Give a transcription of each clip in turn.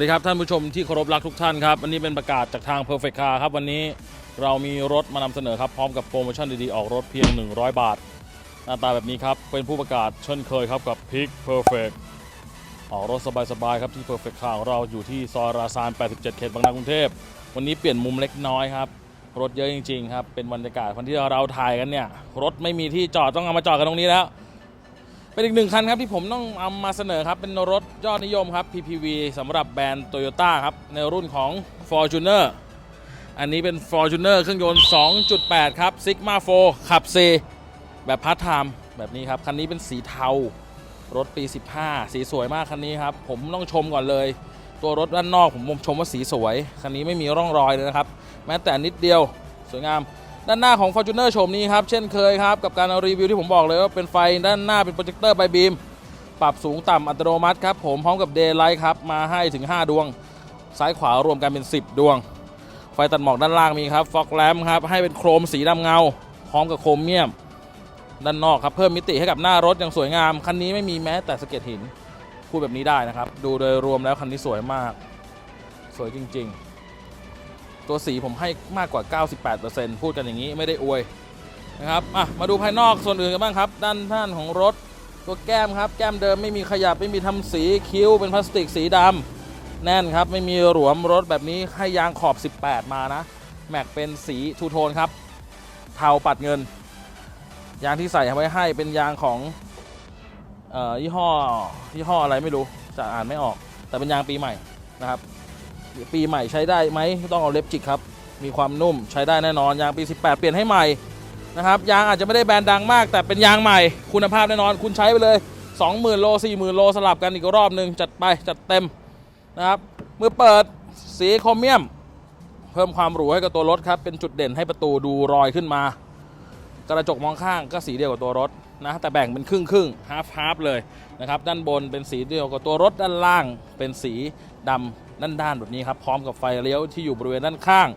สวัสดีครับ ท่านผู้ชมที่เคารพรักทุกท่านครับ วันนี้เป็นประกาศจากทาง Perfect Car ครับ วันนี้เรามีรถมานำเสนอครับ พร้อมกับโปรโมชั่นดีๆ ออกรถเพียง 100 บาท หน้าตาแบบนี้ครับ เป็นผู้ประกาศเช่นเคยครับ กับ p i c Perfect ออกรถสบายๆครับที่ Perfect Car ของเราอยู่ที่ซอยราซาน 87 เขตบางนากรุงเทพ วันนี้เปลี่ยนมุมเล็กน้อยครับ รถเยอะจริงๆครับเป็นบรรยากาศวันที่เราถ่ายกันเนี่ยรถไม่มีที่จอดต้องเอามาจอดกันตรงนี้แล้ว เป็นอีกหนึ่งคันครับที่ผมต้องเอามาเสนอครับ เป็นรถยอดนิยมครับ PPV สำหรับแบรนด์ Toyota ครับ ในรุ่นของ Fortuner อันนี้เป็น Fortuner เครื่องยนต์ 2.8 ครับ Sigma 4ขับ C แบบพาร์ทไทม์แบบนี้ครับ คันนี้เป็นสีเทารถปี 15 สีสวยมากคันนี้ครับ ผมต้องชมก่อนเลย ตัวรถด้านนอกผมชมว่าสีสวย คันนี้ไม่มีร่องรอยเลยนะครับ แม้แต่นิดเดียวสวยงาม ด้านหน้าของ Fortuner โฉมนี้ครับ เช่นเคยครับ กับการรีวิวที่ผมบอกเลยว่าเป็นไฟด้านหน้าเป็นโปรเจคเตอร์ไบบีม ปรับสูงต่ำอัตโนมัติครับ ผมพร้อมกับ Daylight ครับ มาให้ถึง 5 ดวง ซ้ายขวารวมกันเป็น 10 ดวง ไฟตัดหมอกด้านล่างมีครับฟอกแลมครับ ให้เป็นโครมสีดำเงา พร้อมกับโครเมียม ด้านนอกครับ เพิ่มมิติให้กับหน้ารถอย่างสวยงาม คันนี้ไม่มีแม้แต่สะเก็ดหินพูดแบบนี้ได้นะครับ ดูโดยรวมแล้วคันนี้สวยมาก สวยจริง ๆ ตัวสีผมให้มากกว่า 98%พูดกันอย่างนี้ไม่ได้อวยนะครับอะมาดูภายนอกส่วนอื่นกันบ้างครับ ด้านท่านของรถตัวแก้มครับ แก้มเดิมไม่มีขยับไม่มีทำสีคิ้วเป็นพลาสติกสีดำแน่นครับ ไม่มีหลวมรถแบบนี้ให้ยางขอบ 18 มานะ แม็กเป็นสีทูโทนครับ เทาปัดเงิน ยางที่ใส่ไว้ให้เป็นยางของเอ่อยี่ห้อยี่ห้ออะไรไม่รู้จะอ่านไม่ออก แต่เป็นยางปีใหม่นะครับ ปีใหม่ใช้ได้ไหมต้องเอาเล็บจิกครับ มีความนุ่มใช้ได้แน่นอนยางปี 18 เปลี่ยนให้ใหม่นะครับยางอาจจะไม่ได้แบรนด์ดังมาก แต่เป็นยางใหม่ คุณภาพแน่นอน คุณใช้ไปเลย 20,000 โล 40,000 โลสลับกันอีกรอบหนึ่งจัดไปจัดเต็มนะครับเมื่อเปิดสีโครเมียม เพิ่มความหรูให้กับตัวรถครับ เป็นจุดเด่นให้ประตูดูรอยขึ้นมา กระจกมองข้างก็สีเดียวกับตัวรถนะแต่แบ่งเป็นครึ่งครึ่งฮาฟฮาฟเลยนะครับด้านบนเป็นสีเดียวกับตัวรถด้านล่างเป็นสีดำ ด้านด้านแบบนี้ครับพร้อมกับไฟเลี้ยวที่อยู่บริเวณด้านข้าง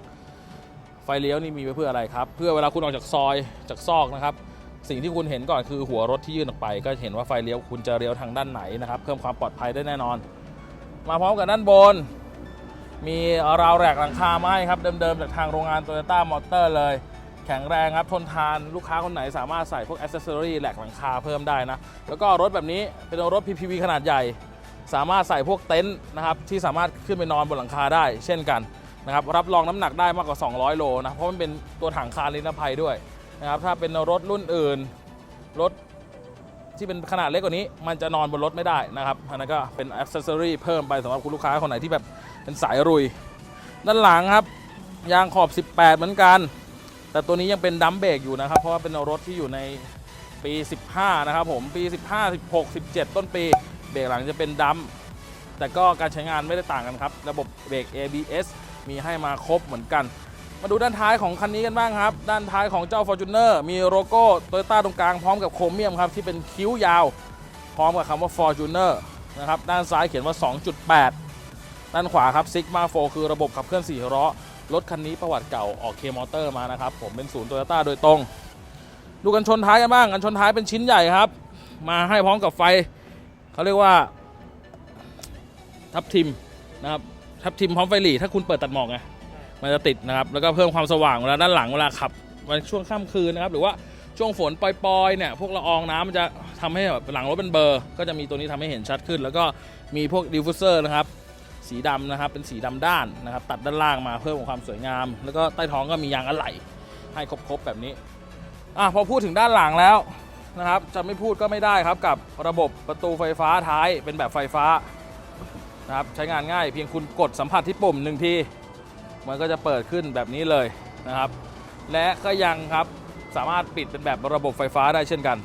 ไฟเลี้ยวนี่มีไว้เพื่ออะไรครับ เพื่อเวลาคุณออกจากซอยจากซอกนะครับ สิ่งที่คุณเห็นก่อนคือหัวรถที่ยื่นออกไป ก็เห็นว่าไฟเลี้ยวคุณจะเลี้ยวทางด้านไหนนะครับ เพิ่มความปลอดภัยได้แน่นอน มาพร้อมกับด้านบน มีราวแรกหลังคามาให้ครับเดิมๆจากทางโรงงาน Toyota Motor เลยแข็งแรงครับทนทานลูกค้าคนไหนสามารถใส่พวกอ c เซสซอรี่แหลกหลังคาเพิ่มได้นะ แล้วก็รถแบบนี้เป็นรถ PPV ขนาดใหญ่ สามารถใส่พวกเต็นท์นะครับที่สามารถขึ้นไปนอนบนหลังคาได้ เช่นกันนะครับรับรองน้ำหนักได้มากกว่า 200 โลนะเพราะมันเป็นตัวถังคาร์นิรภัยด้วยนะครับถ้าเป็นรถรุ่นอื่น รถที่เป็นขนาดเล็กกว่านี้ มันจะนอนบนรถไม่ได้นะครับอันนั้นก็เป็นอ c เซสซอรี่เพิ่มไปสำหรับคุณลูกค้าคนไหนที่แบบเป็นสายรุย ด้านหลังครับยางขอบ 18 เหมือนกัน แต่ตัวนี้ยังเป็นดัมเบรกอยู่นะครับ เพราะว่าเป็นรถที่อยู่ในปี 15 นะครับผม ปี 15 16 17 ต้นปี เบรกหลังจะเป็นดัมแต่ก็การใช้งานไม่ได้ต่างกันครับ ระบบเบรก ABS มีให้มาครบเหมือนกัน มาดูด้านท้ายของคันนี้กันบ้างครับ ด้านท้ายของเจ้า Fortuner มีโลโก้โตโยต้าตรงกลางพร้อมกับโครเมียมครับ ที่เป็นคิ้วยาว พร้อมกับคำว่า Fortuner นะครับด้านซ้ายเขียนว่า 2.8 ด้านขวาครับ Sigma 4คือระบบขับเคลื่อน4ล้อรถคันนี้ประวัติเก่าออกเคมอเตอร์มานะครับ ผมเป็นศูนย์โตโยต้าโดยตรง ดูกันชนท้ายกันบ้าง กันชนท้ายเป็นชิ้นใหญ่ครับ มาให้พร้อมกับไฟ เขาเรียกว่า ทับทิมนะครับทับทิมพร้อมไฟหลีถ้าคุณเปิดตัดหมอกไงมันจะติดนะครับ แล้วก็เพิ่มความสว่างเวลาด้านหลังเวลาขับวันช่วงค่ำคืนนะครับ หรือว่าช่วงฝนปล่อยๆเนี่ยพวกละอองน้ำมันจะทำให้แบบหลังรถเป็นเบอร์ ก็จะมีตัวนี้ทำให้เห็นชัดขึ้น แล้วก็มีพวกดิฟฟูเซอร์นะครับสีดำนะครับเป็นสีดำด้านนะครับ ตัดด้านล่างมาเพิ่มความสวยงาม แล้วก็ใต้ท้องก็มียางอะไหล่ให้ครบๆแบบนี้อะพอพูดถึงด้านหลังแล้ว นะครับจะไม่พูดก็ไม่ได้ครับกับระบบประตูไฟฟ้าท้ายเป็นแบบไฟฟ้านะครับใช้งานง่ายเพียงคุณกดสัมผัสที่ปุ่มหนึ่งทีมันก็จะเปิดขึ้นแบบนี้เลยนะครับ และก็ยังครับสามารถปิดเป็นแบบระบบไฟฟ้าได้เช่นกัน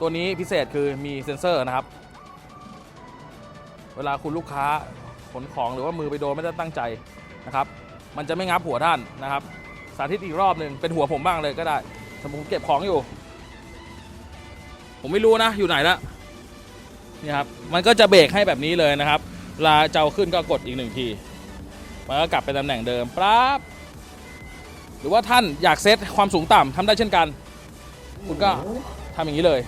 ตัวนี้พิเศษคือมีเซ็นเซอร์นะครับ เวลาคุณลูกค้าขนของหรือว่ามือไปโดนไม่ได้ตั้งใจนะครับ มันจะไม่งับหัวท่านนะครับ สาธิตอีกรอบหนึ่งเป็นหัวผมบ้างเลยก็ได้สมมติผมเก็บของอยู่ ผมไม่รู้นะอยู่ไหนละนี่ครับมันก็จะเบรกให้แบบนี้เลยนะครับเวลาจะเอาขึ้นก็กดอีกหนึ่งทีมันก็กลับไปตำแหน่งเดิมปั๊บหรือว่าท่านอยากเซตความสูงต่ำทำได้เช่นกัน คุณก็ทำอย่างนี้เลย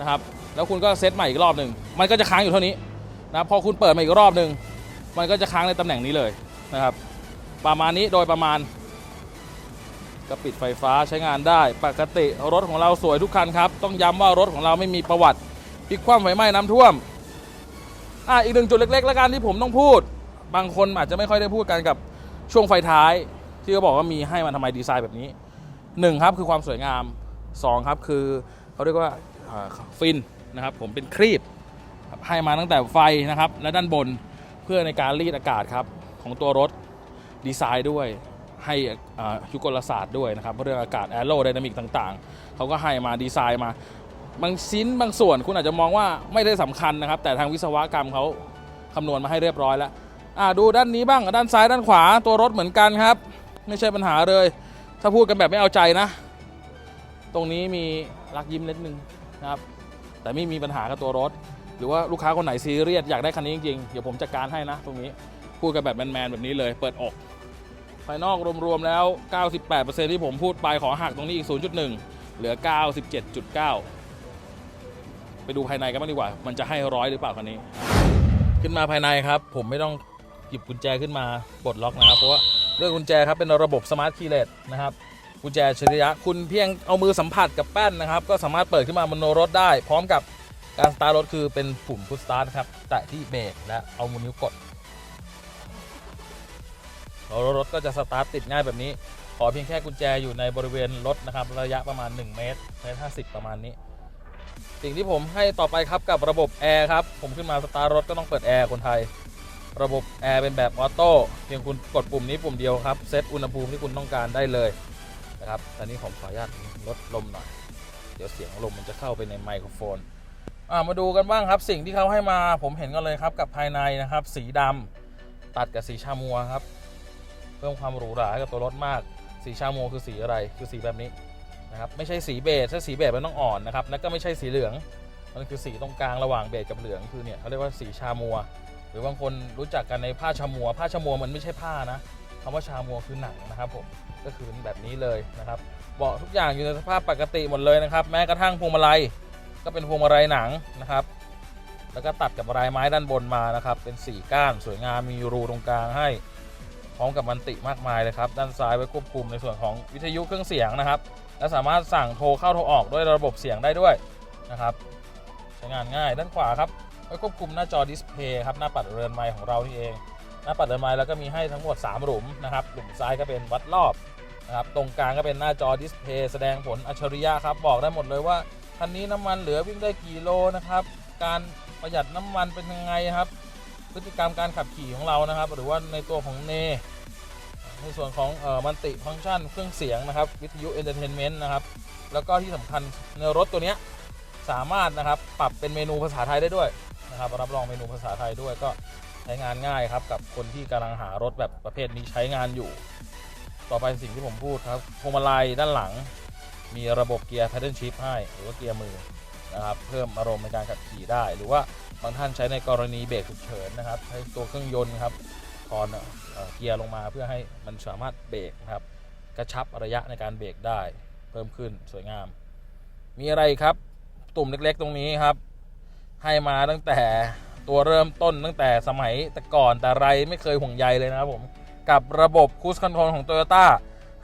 นะครับแล้วคุณก็เซตใหม่อีกรอบหนึ่งมันก็จะค้างอยู่เท่านี้นะพอคุณเปิดมาอีกรอบหนึ่งมันก็จะค้างในตำแหน่งนี้เลยนะครับ ประมาณนี้โดยประมาณ ก็ปิดไฟฟ้าใช้งานได้ ปกติรถของเราสวยทุกคันครับ ต้องย้ำว่ารถของเราไม่มีประวัติพลิกคว่ำไฟไหม้น้ำท่วมอะอีกหนึ่งจุดเล็กๆ แล้วกันที่ผมต้องพูด บางคนอาจจะไม่ค่อยได้พูดกันกับช่วงไฟท้าย ที่เขาบอกว่ามีให้มันทำไมดีไซน์แบบนี้หนึ่งครับคือความสวยงามสองครับคือเขาเรียกว่าฟินนะครับผมเป็นครีบให้มาตั้งแต่ไฟนะครับ และด้านบนเพื่อในการรีดอากาศครับของตัวรถดีไซน์ด้วย ให้ยุกลศาสตร์ด้วยนะครับ เรื่องอากาศแอโรไดนามิกต่างๆ เขาก็ให้มาดีไซน์มา บางชิ้นบางส่วนคุณอาจจะมองว่าไม่ได้สำคัญนะครับ แต่ทางวิศวกรรมเขาคำนวณมาให้เรียบร้อยแล้วดูด้านนี้บ้างด้านซ้ายด้านขวาตัวรถเหมือนกันครับ ไม่ใช่ปัญหาเลย ถ้าพูดกันแบบไม่เอาใจนะ ตรงนี้มีรักยิ้มเล็กนึงนะครับแต่ไม่มีปัญหากับตัวรถ หรือว่าลูกค้าคนไหนซีเรียสอยากได้คันนี้จริงๆเดี๋ยวผมจัดการให้นะ ตรงนี้พูดกันแบบแมนๆแบบนี้เลยเปิดอก ภายนอกรวมๆแล้ว 98%ที่ผมพูดไปขอหักตรงนี้อีก 0.1 เหลือ 97.9 ไปดูภายในกันบ้างดีกว่า มันจะให้ร้อยหรือเปล่าคันนี้ ขึ้นมาภายในครับ ผมไม่ต้องหยิบกุญแจขึ้นมาปลดล็อกนะครับ เพราะว่าเรื่องกุญแจครับเป็นระบบสมาร์ทคีย์เลสนะครับกุญแจอัจฉริยะคุณเพียงเอามือสัมผัสกับแป้นนะครับ ก็สามารถเปิดขึ้นมาบนรถได้ พร้อมกับการสตาร์ทรถคือเป็นปุ่มพุชสตาร์ทครับแตะที่เบรกและเอามือนิ้วกด แล้วรถก็จะสตาร์ทติดง่ายแบบนี้ ขอเพียงแค่กุญแจอยู่ในบริเวณรถนะครับ ระยะประมาณ 1 เมตรเมตรห้าสิบประมาณนี้ สิ่งที่ผมให้ต่อไปครับกับระบบแอร์ครับ ผมขึ้นมาสตาร์ทรถก็ต้องเปิดแอร์คนไทย ระบบแอร์เป็นแบบออโต้เพียงคุณกดปุ่มนี้ปุ่มเดียวครับเซตอุณหภูมิที่คุณต้องการได้เลยนะครับตอนนี้ผมขออนุญาตลดลมหน่อย เดี๋ยวเสียงลมมันจะเข้าไปในไมโครโฟนมาดูกันบ้างครับสิ่งที่เขาให้มาผมเห็นกันเลยครับกับภายในนะครับ สีดำตัดกับสีชามัวครับ เพิ่มความหรูหราให้กับตัวรถมาก สีชาโมคือสีอะไรคือสีแบบนี้นะครับไม่ใช่สีเบจถ้าสีเบจมันต้องอ่อนนะครับแล้วก็ไม่ใช่สีเหลืองมันคือสีตรงกลางระหว่างเบจกับเหลืองคือเนี่ยเขาเรียกว่าสีชามัว หรือบางคนรู้จักกันในผ้าชามัว ผ้าชามัวมันไม่ใช่ผ้านะคำว่าชามัวคือหนังนะครับผมก็คือแบบนี้เลยนะครับเบาะทุกอย่างอยู่ในสภาพปกติหมดเลยนะครับ แม้กระทั่งพวงมาลัยก็เป็นพวงมาลัยหนังนะครับ แล้วก็ตัดกับลายไม้ด้านบนมานะครับ เป็นสีก้านสวยงามมีรูตรงกลางให้ พร้อมกับมันติมากมายเลยครับด้านซ้ายไว้ควบคุมในส่วนของวิทยุเครื่องเสียงนะครับ และสามารถสั่งโทรเข้าโทรออกด้วยระบบเสียงได้ด้วยนะครับใช้งานง่ายด้านขวาครับไว้ควบคุมหน้าจอดิสเพย์ครับหน้าปัดเรือนไม้ของเรานี่เอง หน้าปัดเรือนไม้แล้วก็มีให้ทั้งหมด 3 หลุมนะครับหลุมซ้ายก็เป็นวัดรอบนะครับตรงกลางก็เป็นหน้าจอดิสเพย์แสดงผลอัจฉริยะครับบอกได้หมดเลยว่าคันนี้น้ำมันเหลือวิ่งได้กี่โลนะครับการประหยัดน้ำมันเป็นยังไงครับ พฤติกรรมการขับขี่ของเรานะครับ หรือว่าในตัวของเนในส่วนของเอ่อมันติฟังก์ชันเครื่องเสียงนะครับ วิทยุเอนเตอร์เทนเมนต์นะครับ แล้วก็ที่สำคัญในรถตัวเนี้ยสามารถนะครับปรับเป็นเมนูภาษาไทยได้ด้วยนะครับรับรองเมนูภาษาไทยด้วยก็ใช้งานง่ายครับกับคนที่กำลังหารถแบบประเภทนี้ใช้งานอยู่ ต่อไปสิ่งที่ผมพูดครับพวงมาลัยด้านหลัง มีระบบเกียร์ paddle shift ให้หรือว่าเกียร์มือนะครับเพิ่มอารมณ์ในการขับขี่ได้หรือว่า บางท่านใช้ในกรณีเบรกฉุกเฉินนะครับใช้ตัวเครื่องยนต์ครับคอนเอเกียร์ลงมาเพื่อให้มันสามารถเบรกนะครับ กระชับระยะในการเบรกได้เพิ่มขึ้นสวยงาม มีอะไรครับตุ่มเล็กๆตรงนี้ครับ ให้มาตั้งแต่ตัวเริ่มต้นตั้งแต่สมัยแต่ก่อนแต่ไรไม่เคยห่วงใยเลยนะครับผมกับระบบคู e คอนโทรลของ Toyota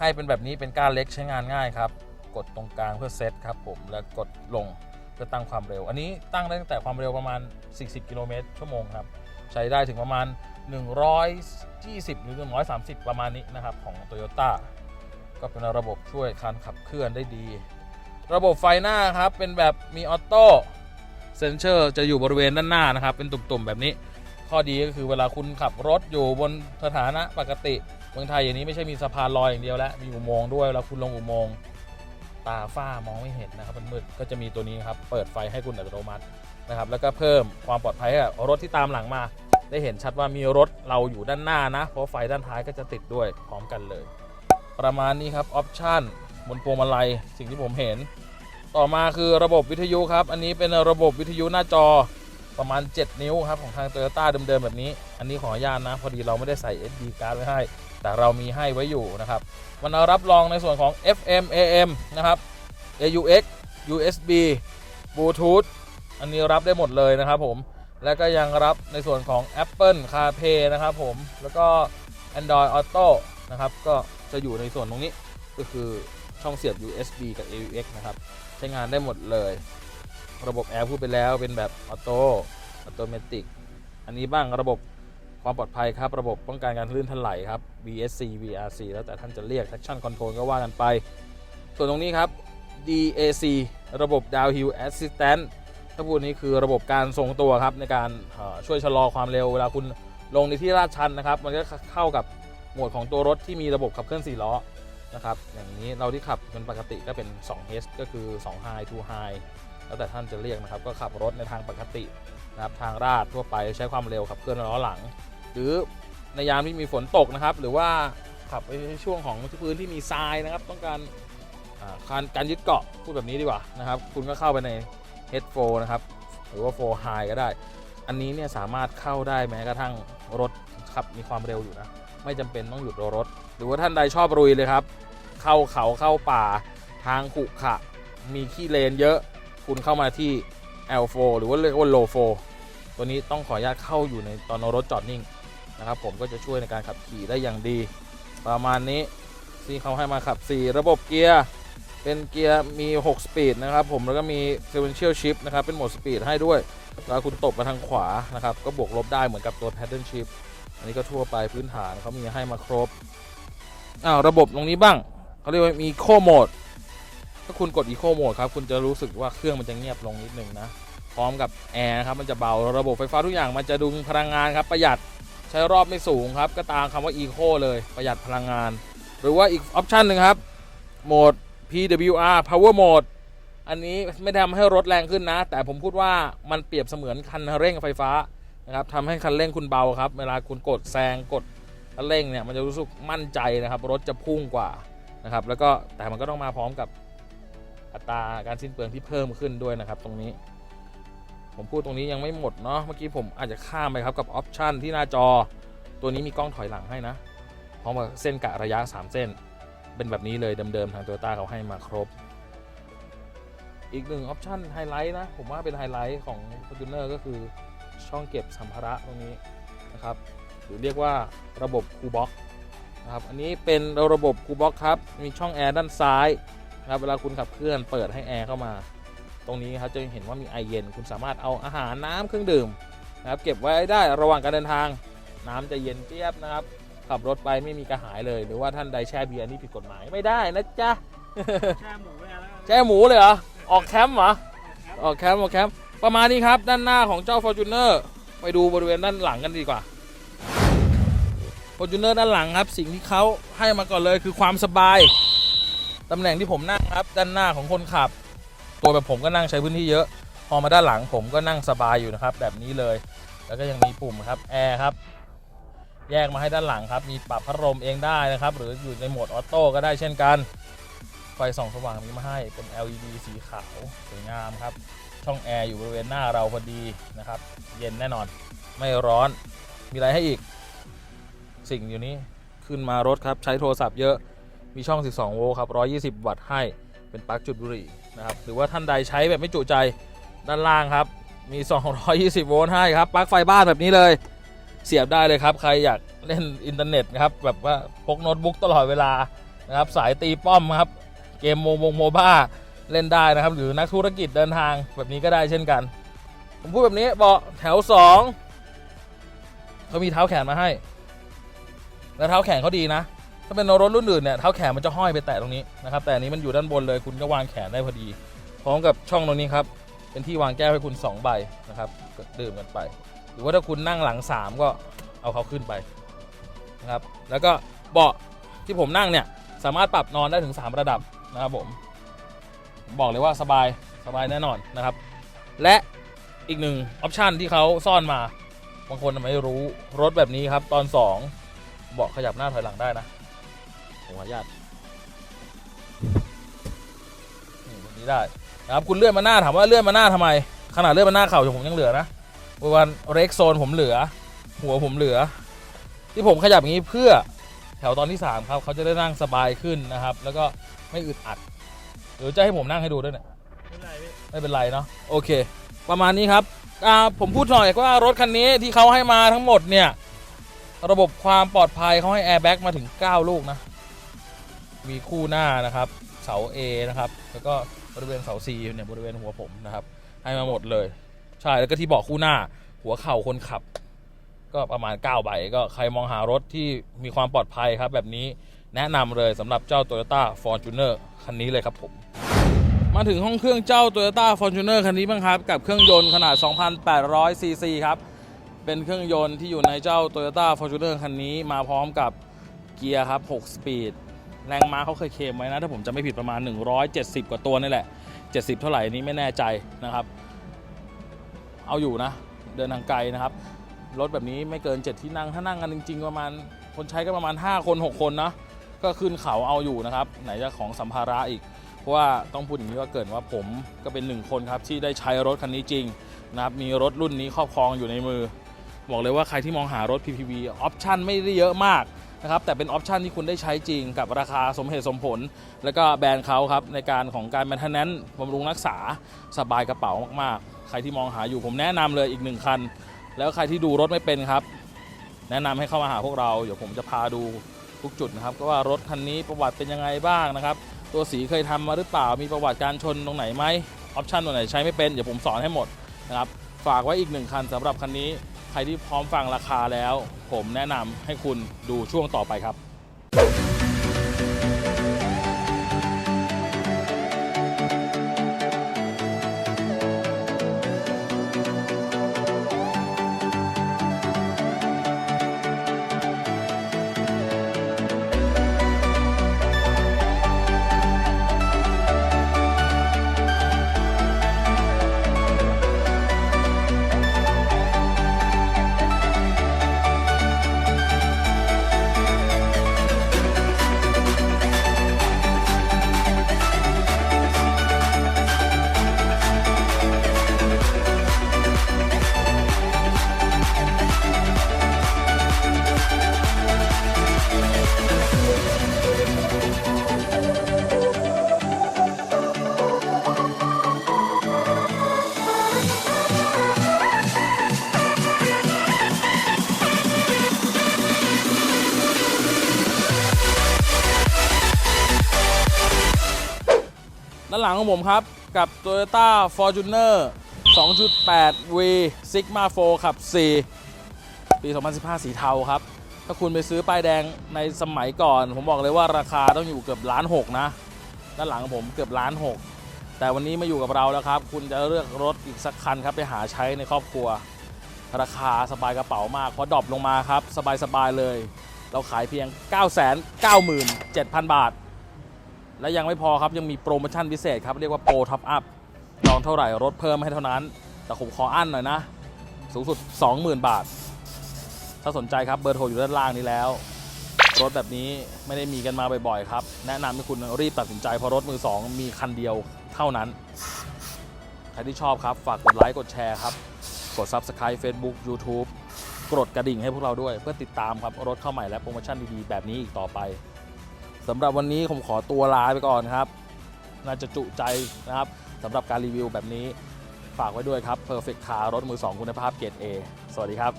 ให้เป็นแบบนี้เป็นก้านเล็กใช้งานง่ายครับ กดตรงกลางเพื่อเซตครับผมแล้วกดลง เพื่อตั้งความเร็ว อันนี้ตั้งได้ตั้งแต่ความเร็วประมาณ 40 กิโลเมตรชั่วโมงครับ ใช้ได้ถึงประมาณ 120 หรือ 130 ประมาณนี้นะครับของ Toyota ก็เป็นระบบช่วยการขับเคลื่อนได้ดี ระบบไฟหน้าครับเป็นแบบมีออโต้เซนเซอร์จะอยู่บริเวณด้านหน้านะครับ เป็นตุ่มๆแบบนี้ ข้อดีก็คือเวลาคุณขับรถอยู่บนสถานะปกติ เมืองไทยอย่างนี้ไม่ใช่มีสะพานลอยอย่างเดียวแล้วมีอุโมงค์ด้วยเวลาคุณลงอุโมงค์ ตาฝ้ามองไม่เห็นนะครับมันมืดก็จะมีตัวนี้ครับเปิดไฟให้คุณอัตโนมัตินะครับแล้วก็เพิ่มความปลอดภัยให้กับรถที่ตามหลังมา ได้เห็นชัดว่ามีรถเราอยู่ด้านหน้านะ เพราะไฟด้านท้ายก็จะติดด้วยพร้อมกันเลย ประมาณนี้ครับออปชั่นบนพวงมาลัยสิ่งที่ผมเห็น ต่อมาคือระบบวิทยุครับ อันนี้เป็นระบบวิทยุหน้าจอประมาณ 7 นิ้วครับ ของทาง Toyota เดิมๆ แบบนี้ อันนี้ขออนุญาตนะ พอดีเราไม่ได้ใส่ SD card ไว้ให้ แต่เรามีให้ไว้อยู่นะครับมันรับรองในส่วนของ FM AM นะครับ AUX USB Bluetooth อันนี้รับได้หมดเลยนะครับผม แล้วก็ยังรับในส่วนของ Apple CarPlay นะครับผม แล้วก็ Android Auto นะครับ ก็จะอยู่ในส่วนตรงนี้ ก็คือช่องเสียบ USB กับ AUX นะครับ ใช้งานได้หมดเลย ระบบแอร์พูดไปแล้วเป็นแบบออโต้อัตโนมัติอันนี้บ้างระบบ ความปลอดภัยครับ ระบบป้องกันการลื่นถลายครับ BSC VRC แล้วแต่ท่านจะเรียก traction control ก็ว่ากันไป ส่วนตรงนี้ครับ DAC ระบบ downhill assistant ถ้าพูดนี้คือระบบการทรงตัวครับในการช่วยชะลอความเร็วเวลาคุณลงในที่ลาดชันนะครับ มันก็เข้ากับโหมดของตัวรถที่มีระบบขับเคลื่อน4ล้อนะครับอย่างนี้เราที่ขับเป็นปกติก็เป็น 2H ก็คือ 2 High 2 High แล้วแต่ท่านจะเรียกนะครับ ก็ขับรถในทางปกตินะครับทางราดทั่วไปใช้ความเร็วขับเคลื่อนล้อหลัง หรือในยามที่มีฝนตกนะครับ หรือว่าขับไปในช่วงของพื้นที่มีทรายนะครับ ต้องการการการยึดเกาะพูดแบบนี้ดีกว่านะครับ คุณก็เข้าไปใน Head4 นะครับ หรือว่า 4 High ก็ได้ อันนี้เนี่ยสามารถเข้าได้แม้กระทั่งรถขับมีความเร็วอยู่นะ ไม่จำเป็นต้องหยุดรถ หรือว่าท่านใดชอบรุยเลยครับ เข้าเขาเข้าป่าทางขรุขระมีขี้เลนเยอะ คุณเข้ามาที่ L4 หรือว่าเรียกว่า Low 4 ตัวนี้ต้องขออนุญาตเข้าอยู่ในตอนรถจอดนิ่ง นะครับผมก็จะช่วยในการขับขี่ได้อย่างดี ประมาณนี้ที่เขาให้มาขับ 4 ระบบเกียร์เป็นเกียร์มี 6 สปีดนะครับผมแล้วก็มี sequential shift นะครับเป็นโหมดสปีดให้ด้วยแล้วคุณตบมาทางขวานะครับก็บวกลบได้เหมือนกับตัว paddle shift อันนี้ก็ทั่วไปพื้นฐานเขามีให้มาครบอ้าวระบบตรงนี้บ้างเขาเรียกว่ามี eco mode ถ้าคุณกด eco mode ครับคุณจะรู้สึกว่าเครื่องมันจะเงียบลงนิดนึงนะพร้อมกับแอร์ครับมันจะเบาระบบไฟฟ้าทุกอย่างมันจะดึงพลังงานครับประหยัด ช้รอบไม่สูงครับ ก็ตามคำว่า eco เลยประหยัดพลังงาน หรือว่าอีกออปชันหนึ่งครับ โหมด PWR Power Mode อันนี้ไม่ได้ทำให้รถแรงขึ้นนะ แต่ผมพูดว่ามันเปรียบเสมือนคันเร่งไฟฟ้านะครับทำให้คันเร่งคุณเบาครับ เวลาคุณกดแซงกดคันเร่งเนี่ยมันจะรู้สึกมั่นใจนะครับ รถจะพุ่งกว่านะครับ แล้วก็แต่มันก็ต้องมาพร้อมกับอัตราการสิ้นเปลืองที่เพิ่มขึ้นด้วยนะครับ ตรงนี้ ผมพูดตรงนี้ยังไม่หมดเนาะเมื่อกี้ผมอาจจะข้ามไปครับกับออปชันที่หน้าจอ ตัวนี้มีกล้องถอยหลังให้นะพร้อมกับเส้นกะระยะ 3 เส้น เป็นแบบนี้เลยเดิมๆทางโตโยต้าเขาให้มาครบ อีกหนึ่งออปชันไฮไลท์นะ ผมว่าเป็นไฮไลท์ของ f o r t u n e r ก็คือช่องเก็บสัมภาระตรงนี้นะครับหรือเรียกว่าระบบคูบ็อกนะครับอันนี้เป็นระบบคูบ็อกครับ มีช่องแอร์ด้านซ้ายนะครับเวลาคุณขับเคลื่อนเปิดให้แอร์เข้ามา ตรงนี้ครับจะเห็นว่ามีไอเย็น คุณสามารถเอาอาหารน้ำเครื่องดื่มนะครับเก็บไว้ได้ระหว่างการเดินทาง น้ำจะเย็นเจี๊ยบนะครับขับรถไปไม่มีกระหายเลย หรือว่าท่านใดแช่เบียร์นี่ผิดกฎหมายไม่ได้นะจ๊ะแช่หมูไปแล้วแช่หมูเลยเหรอออกแคมป์เหรอออกแคมป์ออกแคมป์ประมาณนี้ครับด้านหน้าของเจ้า Fortuner ไปดูบริเวณด้านหลังกันดีกว่า Fortuner ด้านหลังครับ สิ่งที่เขาให้มาก่อนเลยคือความสบายตำแหน่งที่ผมนั่งครับ ด้านหน้าของคนขับ ตัวแบบผมก็นั่งใช้พื้นที่เยอะ พอมาด้านหลังผมก็นั่งสบายอยู่นะครับ แบบนี้เลย แล้วก็ยังมีปุ่มครับแอร์ครับ แยกมาให้ด้านหลังครับ มีปรับพัดลมเองได้นะครับ หรืออยู่ในโหมดออโต้ก็ได้เช่นกัน ไฟส่องสว่างมีมาให้เป็น LED สีขาวสวยงามครับ ช่องแอร์อยู่บริเวณหน้าเราพอดีนะครับ เย็นแน่นอน ไม่ร้อน มีอะไรให้อีก สิ่งอยู่นี้ขึ้นมารถครับ ใช้โทรศัพท์เยอะ มีช่อง 12 โวลต์ครับ 120 วัตต์ให้ เป็นปลั๊กจุดบุหรี่ นะครับหรือว่าท่านใดใช้แบบไม่จุใจด้านล่างครับ มี 220 โวลต์ให้ครับปลั๊กไฟบ้านแบบนี้เลย เสียบได้เลยครับใครอยากเล่นอินเทอร์เน็ตครับแบบว่าพกโน้ตบุ๊กตลอดเวลานะครับสายตีป้อมครับเกมโมโมโมบ้าเล่นได้นะครับ หรือนักธุรกิจเดินทางแบบนี้ก็ได้เช่นกัน ผมพูดแบบนี้เบาะแถวสองเขามีเท้าแขนมาให้ แล้วเท้าแขนเขาดีนะ ถ้าเป็นรถรุ่นอื่นเนี่ยเท้าแขนมันจะห้อยไปแตะตรงนี้นะครับแต่อันนี้มันอยู่ด้านบนเลยคุณก็วางแขนได้พอดี พร้อมกับช่องตรงนี้ครับเป็นที่วางแก้วให้คุณ 2 ใบนะครับก็ดื่มกันไป หรือว่าถ้าคุณนั่งหลัง 3 ก็เอาเขาขึ้นไปนะครับแล้วก็เบาะที่ผมนั่งเนี่ยสามารถปรับนอนได้ถึง 3 ระดับนะครับผมบอกเลยว่าสบายสบายแน่นอนนะครับ และอีกหนึ่งออปชันที่เขาซ่อนมาบางคนไม่รู้รถแบบนี้ครับตอน 2 เบาะขยับหน้าถอยหลังได้นะ ผมขออนุญาตนี่แบบนี้ได้นะครับคุณเลื่อนมาหน้าถามว่าเลื่อนมาหน้าทำไม ขนาดเลื่อนมาหน้าเข่าผมยังเหลือนะวันเร็กโซนผมเหลือ หัวผมเหลือ ที่ผมขยับอย่างนี้เพื่อแถวตอนที่ 3 ครับ เขาจะได้นั่งสบายขึ้นนะครับ แล้วก็ไม่อึดอัดหรือจะให้ผมนั่งให้ดูด้วยเนี่ยไม่เป็นไรไม่เป็นไรเนาะโอเค ประมาณนี้ครับอ่าผมพูดหน่อยว่ารถคันนี้ที่เขาให้มาทั้งหมดเนี่ย ระบบความปลอดภัยเขาให้แอร์แบ็กมาถึง 9 ลูกนะ มีคู่หน้านะครับ เสา A นะครับ แล้วก็บริเวณเสา C เนี่ยบริเวณหัวผมนะครับ ให้มาหมดเลย ใช่แล้วก็ที่บอกคู่หน้า หัวเข่าคนขับ ก็ประมาณ9ใบก็ใครมองหารถที่มีความปลอดภัยครับ แบบนี้แนะนำเลยสำหรับเจ้า Toyota Fortuner คันนี้เลยครับผม มาถึงห้องเครื่องเจ้า Toyota Fortuner คันนี้บ้างครับ กับเครื่องยนต์ขนาด 2,800 ซีซีครับ เป็นเครื่องยนต์ที่อยู่ในเจ้า Toyota Fortuner คันนี้มาพร้อมกับเกียร์ครับ 6 สปีด แรงม้าเขาเคยเคมไว้นะ ถ้าผมจะไม่ผิดประมาณ 170 กว่าตัวนี่แหละ 70 เท่าไหร่นี้ไม่แน่ใจนะครับ เอาอยู่นะ เดินทางไกลนะครับ รถแบบนี้ไม่เกิน 7 ที่นั่ง ถ้านั่งกันจริง ๆ ประมาณคนใช้ก็ประมาณ 5 คน 6 คนนะ ก็ขึ้นเขาเอาอยู่นะครับ ไหนจะของสัมภาระอีก เพราะว่าต้องพูดอย่างนี้ว่าเกิดว่าผมก็เป็นหนึ่งคนครับที่ได้ใช้รถคันนี้จริงนะครับ มีรถรุ่นนี้ครอบครองอยู่ในมือ บอกเลยว่าใครที่มองหารถ PPV ออปชั่นไม่ได้เยอะมาก นะครับแต่เป็นออปชันที่คุณได้ใช้จริงกับราคาสมเหตุสมผล แล้วก็แบรนด์เขาครับในการของการแมนเทนแนนซ์บำรุงรักษาสบายกระเป๋ามากๆ ใครที่มองหาอยู่ผมแนะนำเลยอีกหนึ่งคัน แล้วใครที่ดูรถไม่เป็นครับ แนะนำให้เข้ามาหาพวกเราเดี๋ยวผมจะพาดูทุกจุดนะครับก็ว่ารถคันนี้ประวัติเป็นยังไงบ้างนะครับตัวสีเคยทำมาหรือเปล่ามีประวัติการชนตรงไหนไหมออปชันตรงไหนใช้ไม่เป็นเดี๋ยวผมสอนให้หมดนะครับฝากไว้อีกหนึ่งคันสำหรับคันนี้ ใครที่พร้อมฟังราคาแล้ว ผมแนะนำให้คุณดูช่วงต่อไปครับ งของผมครับ กับ Toyota Fortuner 2.8 V Sigma 4ขับ 4 ปี 2015 สีเทาครับ ถ้าคุณไปซื้อป้ายแดงในสมัยก่อน ผมบอกเลยว่าราคาต้องอยู่เกือบล้านหกนะ ด้านหลังของผมเกือบล้านหกแต่วันนี้มาอยู่กับเราแล้วครับ คุณจะเลือกรถอีกสักคันครับไปหาใช้ในครอบครัว ราคาสบายกระเป๋ามากเพราะดรอปลงมาครับ สบายๆเลย เราขายเพียง 997,000 บาท และยังไม่พอครับยังมีโปรโมชั่นพิเศษครับเรียกว่าโปรท็อปอัพจองเท่าไหร่ลดเพิ่มให้เท่านั้น แต่ผมขออั้นหน่อยนะ สูงสุด 20,000 บาท ถ้าสนใจครับเบอร์โทรอยู่ด้านล่างนี้แล้ว รถแบบนี้ไม่ได้มีกันมาบ่อยๆครับ แนะนำให้คุณรีบตัดสินใจเพราะรถมือ 2 มีคันเดียวเท่านั้น ใครที่ชอบครับฝากกดไลค์กดแชร์ครับ กด Subscribe Facebook YouTube กดกระดิ่งให้พวกเราด้วย เพื่อติดตามครับรถเข้าใหม่และโปรโมชั่นดีๆแบบนี้อีกต่อไป สำหรับวันนี้ผมขอตัวลาไปก่อนครับ น่าจะจุใจนะครับสำหรับการรีวิวแบบนี้ ฝากไว้ด้วยครับ Perfect Car รถมือ 2 คุณภาพเกรด A สวัสดีครับ